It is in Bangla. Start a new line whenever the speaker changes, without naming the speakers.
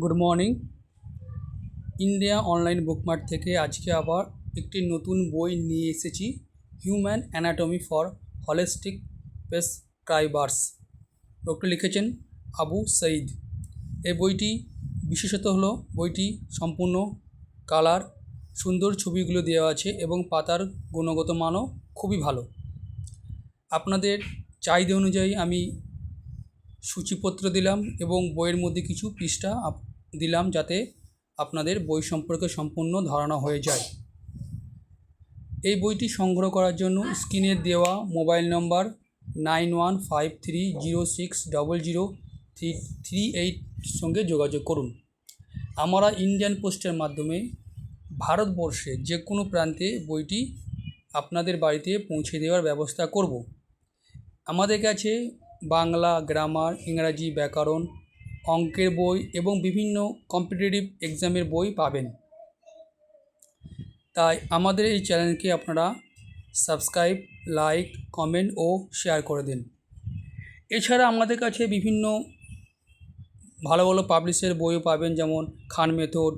Good morning India online Bookmart থেকে আজকে আবার একটি নতুন বই নিয়ে এসেছি human anatomy for holistic prescribers বইটি লিখেছেন আবু সঈদ। এই বইটি বিশেষত হলো বইটি সম্পূর্ণ কালার, সুন্দর ছবিগুলো দেওয়া আছে এবং পাতার গুণগত মানও খুবই ভালো। আপনাদের চাহিদা অনুযায়ী আমি সূচিপত্র দিলাম এবং বইয়ের মধ্যে কিছু পৃষ্ঠা দিলাম যাতে আপনাদের বই সম্পর্কে সম্পূর্ণ ধারণা হয়ে যায়। এই বইটি সংগ্রহ করার জন্য স্ক্রিনে দেওয়া mobile number nine one five three zero six double zero three three eight সঙ্গে যোগাযোগ করুন। আমরা ইন্ডিয়ান পোস্টের মাধ্যমে ভারতবর্ষে যে কোনো প্রান্তে বইটি আপনাদের বাড়িতে পৌঁছে দেওয়ার ব্যবস্থা করব। আমাদের কাছে বাংলা, গ্রামার, ইংরাজি ব্যাকরণ, অঙ্কের বই এবং বিভিন্ন কম্পিটিটিভ এক্সামের বই পাবেন। তাই আমাদের এই চ্যানেলকে আপনারা সাবস্ক্রাইব, লাইক, কমেন্ট ও শেয়ার করে দিন। এছাড়া আমাদের কাছে বিভিন্ন ভালো ভালো পাবলিশের বইও পাবেন, যেমন খান মেথড